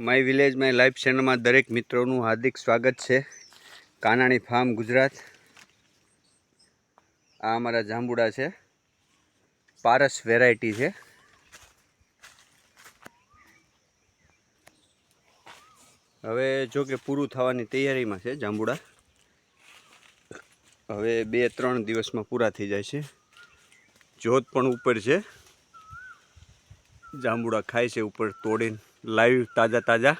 My village my life ચેનલમાં દરેક મિત્રોનું હાર્દિક સ્વાગત છે. કાનાણી ફાર્મ ગુજરાત. આ અમારા જાંબુડા છે. પારસ વેરાયટી છે. હવે જો કે પૂરું થવાની તૈયારીમાં છે જાંબુડા. હવે બે ત્રણ દિવસમાં પૂરા થઈ જાય છે. જોત પણ ઉપર છે. જાંબુડા ખાય છે ઉપર તોડીને. લાઈવ તાજા તાજા.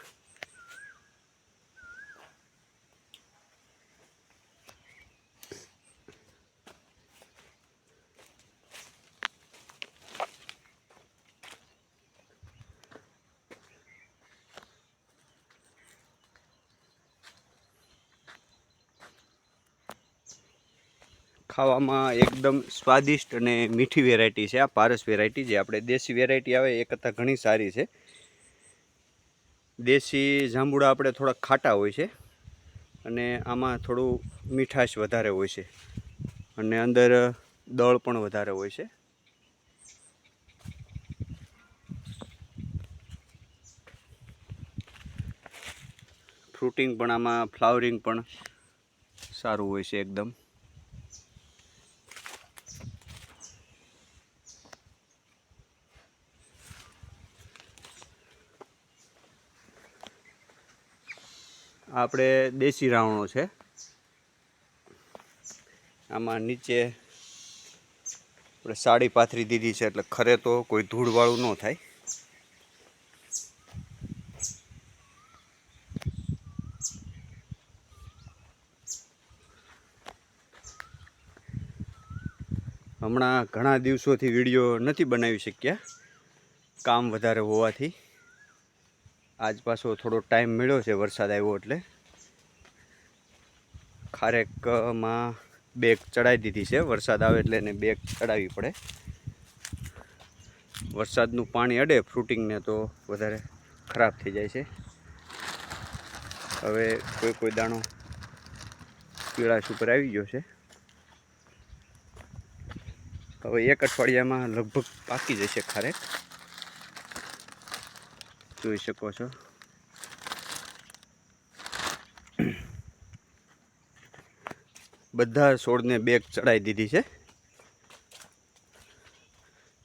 ખાવામાં એકદમ સ્વાદિષ્ટ અને મીઠી વેરાયટી છે આ પારસ વેરાયટી જે આપણે દેશી વેરાયટી આવે એ કરતાં ઘણી સારી છે. દેશી જાંબુડા આપણે થોડા ખાટા હોય છે અને આમાં થોડું મીઠાશ વધારે હોય છે અને અંદર દળ પણ વધારે હોય છે. ફ્રૂટિંગ પણ આમાં, ફ્લાવરિંગ પણ સારું હોય છે એકદમ. આપણે દેશી રાવણો છે. આમાં નીચે આપણે સાડી પાથરી દીધી છે એટલે ખરે તો કોઈ ધૂળવાળું ન થાય. હમણાં ઘણા દિવસોથી વીડિયો નથી બનાવી શક્યા. કામ વધારે હોવાથી. આજ પાછો થોડો ટાઈમ મળ્યો છે, વરસાદ આવ્યો એટલે. ખારેકમાં બેગ ચડાવી દીધી છે, વરસાદ આવે એટલે એને બેગ ચડાવવી પડે. વરસાદનું પાણી અડે ફ્રૂટિંગને તો વધારે ખરાબ થઈ જાય છે. હવે કોઈ કોઈ દાણો પીળાશ ઉપર આવી ગયો છે. હવે એક અઠવાડિયામાં લગભગ પાકી જશે ખારેક. જોઈ શકો છો. બધા છોડને બેગ ચડાવી દીધી છે.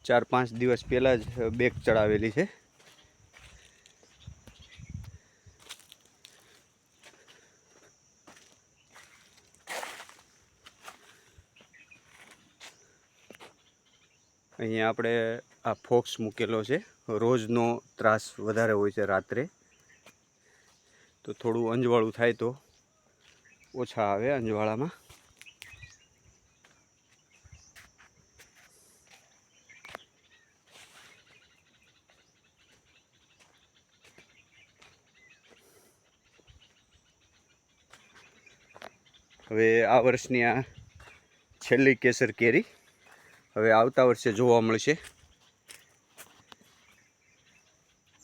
ચાર પાંચ દિવસ પહેલાં જ બેગ ચડાવેલી છે. અહીંયા આપણે આ ફોક્સ મૂકેલો છે. રોજનો ત્રાસ વધારે હોય છે રાત્રે. તો થોડું અંજવાળું થાય તો ઓછા આવે અંજવાળામાં. હવે આ વર્ષની આ છેલ્લી કેસર કેરી હવે આવતા વર્ષે જોવા મળશે.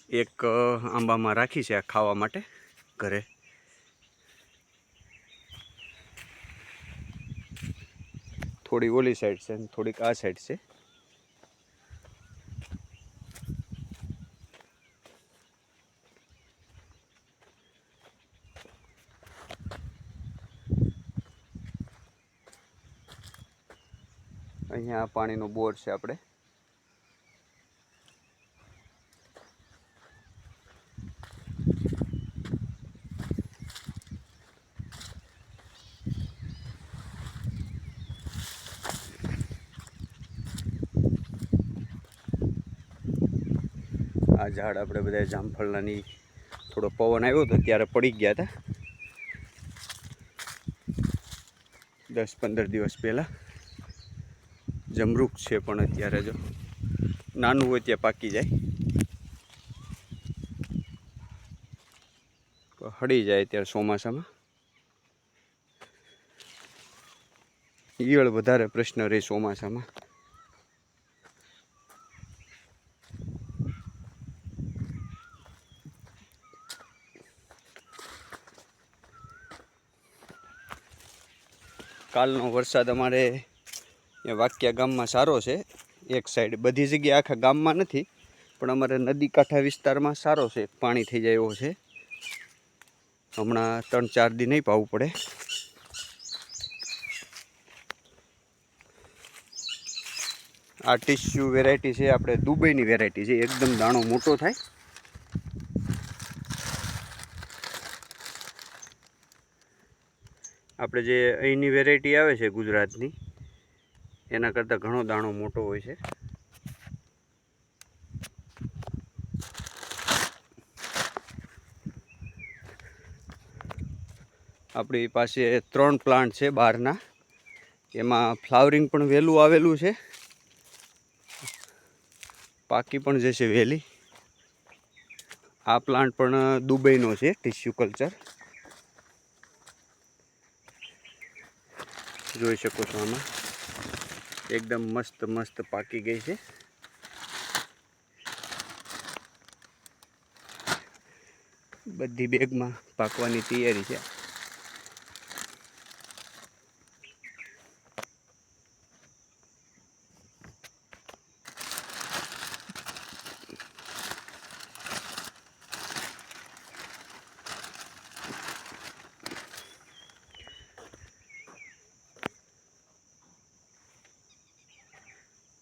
એક આંબામાં રાખી છે ખાવા માટે ઘરે. થોડી ઓલી સાઈડ છે થોડીક આ સાઈડ છે. અહીંયા પાણીનો બોર છે આપણે. આ ઝાડ આપણે બધા જામફળનાની થોડો પવન આવ્યો હતો ત્યારે પડી ગયા હતા દસ પંદર દિવસ પહેલાં. જમરૂક છે પણ અત્યારે જો નાનું હોય ત્યાં પાકી જાય. હળી જાય ત્યારે ચોમાસામાં. ઈયળ વધારે પ્રશ્ન રહે ચોમાસામાં. કાલનો વરસાદ અમારે વાક્યા ગામમાં સારો છે. એક સાઈડ બધી જગ્યાએ આખા ગામમાં નથી, પણ અમારે નદી કાંઠા વિસ્તારમાં સારો છે. પાણી થઈ જાય એવો છે. હમણાં ત્રણ ચાર દી નહીં પાવું પડે. આ ટીસ્યુ વેરાયટી છે, આપણે દુબઈની વેરાયટી છે. એકદમ દાણો મોટો થાય. આપણે જે અહીંની વેરાયટી આવે છે ગુજરાતની, એના કરતાં ઘણો દાણો મોટો હોય છે. આપણી પાસે ત્રણ પ્લાન્ટ છે બહારના. એમાં ફ્લાવરિંગ પણ વહેલું આવેલું છે. પાકી પણ જશે વહેલી. આ પ્લાન્ટ પણ દુબઈનો છે ટિશ્યુ કલ્ચર જોઈ શકો છો આમાં. એકદમ મસ્ત મસ્ત પાકી ગઈ છે. બધી બેગમાં પાકવાની તૈયારી છે.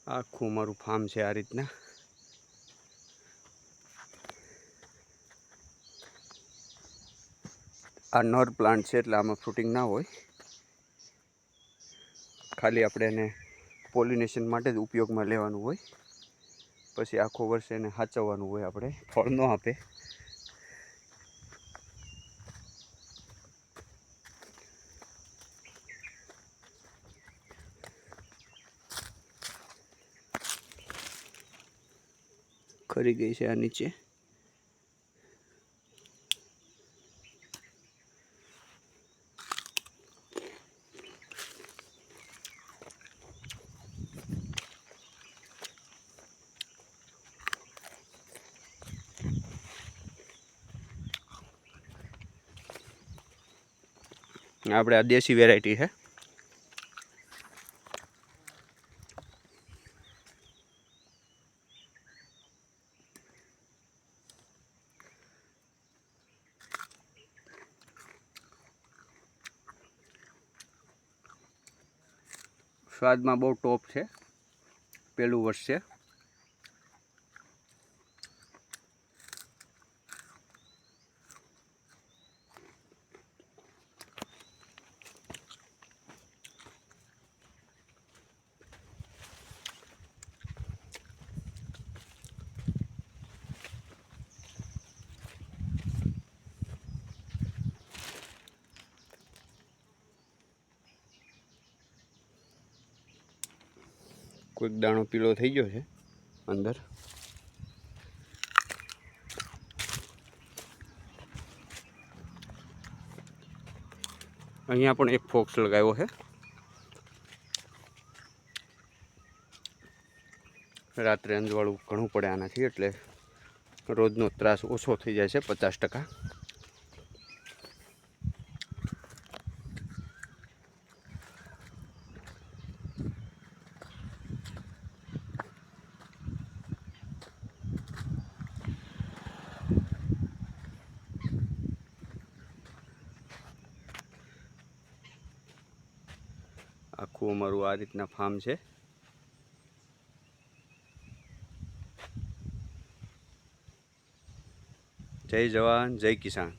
આખું મારું ફાર્મ છે આ રીતના. આ નર પ્લાન્ટ છે એટલે આમાં ફ્રૂટિંગ ના હોય. ખાલી આપણે એને પોલિનેશન માટે જ ઉપયોગમાં લેવાનું હોય. પછી આખો વર્ષ એને સાચવવાનું હોય આપણે. ફળ ન આપે. ખરી ગઈ છે આ નીચે. આપણે આ દેશી વેરાયટી છે. સ્વાદમાં બહુ ટોપ છે. પહેલું વર્ષ. છે કોઈક દાણો પીળો થઈ ગયો છે અંદર. અહીંયા પણ એક ફોક્સ લગાવ્યો છે. રાત્રે અંજવાળું ઘણું પડે આનાથી એટલે રોજનો ત્રાસ ઓછો થઈ જાય છે પચાસ ટકા. આખું અમારું આ રીતના ફાર્મ છે. જય જવાન જય કિસાન.